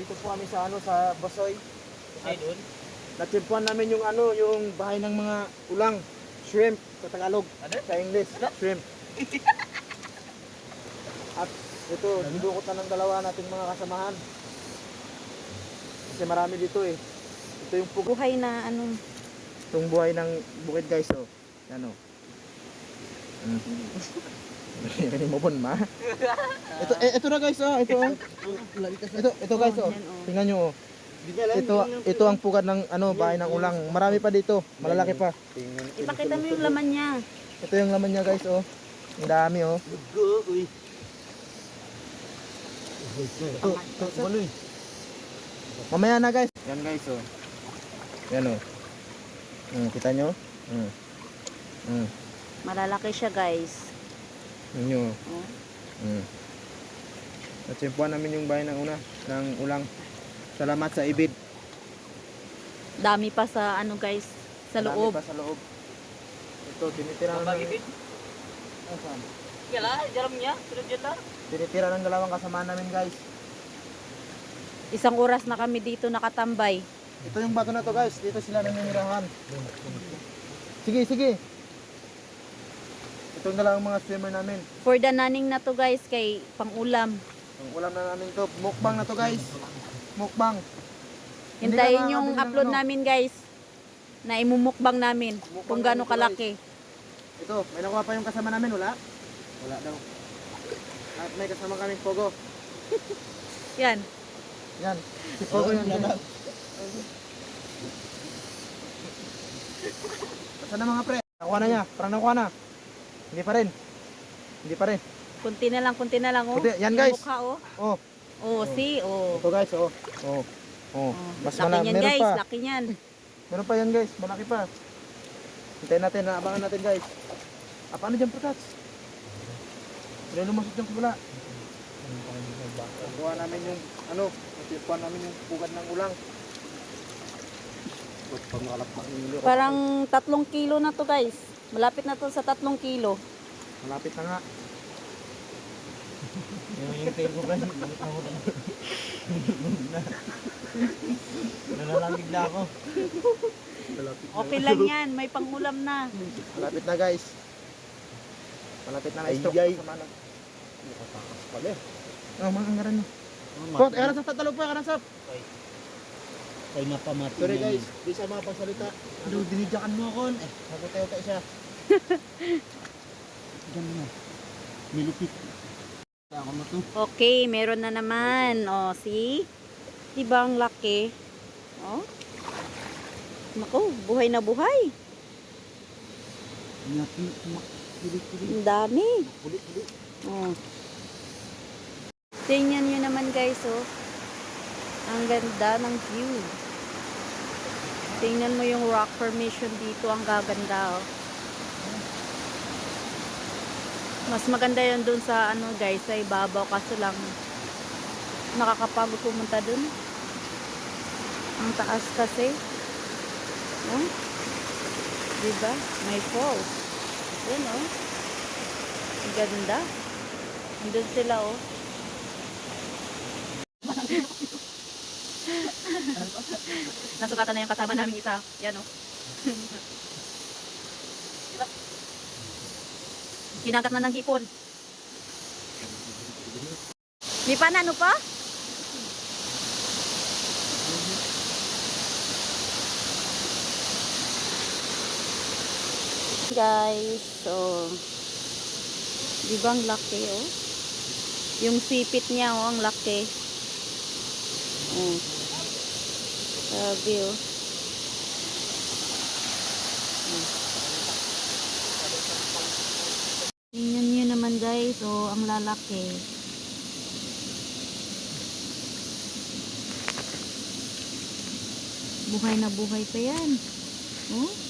dito po kami sa ano sa Basoy. Ay, doon. Natsimpuan namin yung ano, yung bahay ng mga ulang, shrimp sa Tagalog, Ano? sa English, Ano? shrimp. At ito, dudukot na ng dalawa nating mga kasamahan. Kasi marami dito eh. Ito yung pugo. Buhay na ano. Itong buhay ng bukid guys, oh. Ano? Mm. Ini mo bon ma. Ito eh, ito na guys, oh. Ito. oh. Ito ito guys, oh. Tingnan nyo, oh. Ito ito ang pugad ng ano, bahay ng ulang. Marami pa dito, malalaki pa. Ipakita mo yung laman niya. Ito yung laman niya guys, oh. Ang dami, oh. Uy. Ito, ito, ito. Mamaya na guys. Yan guys, oh. Yan, oh. Mm, kita nyo? Mm. Mm. Malalaki siya guys. Yan nyo, oh. Mm. Natsimpuan namin yung bahay ng una, ng ulang. Salamat sa ibid. Dami pa sa ano guys. Sa Marami loob. pa sa loob. Ito, tinitira ng, Mabagipin. Asan? Yala, jaram niya. Sunod dyan lang. tinitira ng dalawang kasama namin guys. Isang oras na kami dito nakatambay. Ito yung bato na to guys. Dito sila naninirahan. Sige, sige. Ito yung dalawang mga swimmer namin. For the naning na to guys kay pangulam. Ang ulam na namin to. Mukbang na to guys. Mukbang. Hindi Hintayin na yung upload ano. namin guys. Na imumukbang namin. Mukbang Kung gaano namin to, kalaki. Ito, may nakuha pa yung kasama namin. Wala? Wala daw. At may kasama kaming Pogo. Yan. Yan. Si Pogo yun. Saan na mga pre? Nakuha na niya. Parang nakuha na. Hindi pa rin. Hindi pa rin. Kunti na lang, kunti na lang oh. Kunti. Yan, Yung guys. mukha, oh. Oh, Oh, see, oh. ito guys. Oh. Oh. Oh. Oh, Mas laki mala- niyan meron guys, pa. laki niyan. Meron pa yan guys. Malaki pa. Hintayin natin. Naabangan natin guys. Ah, paano dyan protats? Hindi lumusot yung wala. Kuha namin yung ano. Kuha namin yung pugad ng ulang. Parang tatlong kilo na to guys. Malapit na to sa tatlong kilo. Malapit na nga. Yung yung tail ko guys. Nalalamig na ako. Okay lang yan, may pangulam na. Malapit na guys. Malapit na na stroke. Ay, ay. Na. Nakatakas pala eh. Oh, mga ngaran nyo. Kot, eh, sa tatalog pa, karan sap. Ay, napamati Sorry guys, di siya makapagsalita. Ano, dinidyakan mo ako. Eh, Nakutayo tayo siya. dyan mo. Nilupit. Ako mo to. Okay, meron na naman. O, see? Diba ang laki? O? Naku, buhay na buhay. Ang dami. O. Tingnan nyo naman guys, oh. Ang ganda ng view. Tingnan mo yung rock formation dito. Ang gaganda, oh. Mas maganda yun dun sa ano guys, sa ibabaw. Kaso lang, nakakapagod pumunta dun. Ang taas kasi. Oh. Diba? May falls. Yan, oh. Ang ganda. Andun sila, oh. Nasukatan na yung kasama namin isa. Yan, oh. diba? Kinagat na ng hipon. Di pa na, pa? Guys, so di ang laki oh? Yung sipit niya oh, ang laki. Oh. Sabi oh. Tingnan niyo naman guys, oh, ang lalaki. Buhay na buhay pa yan. Oh.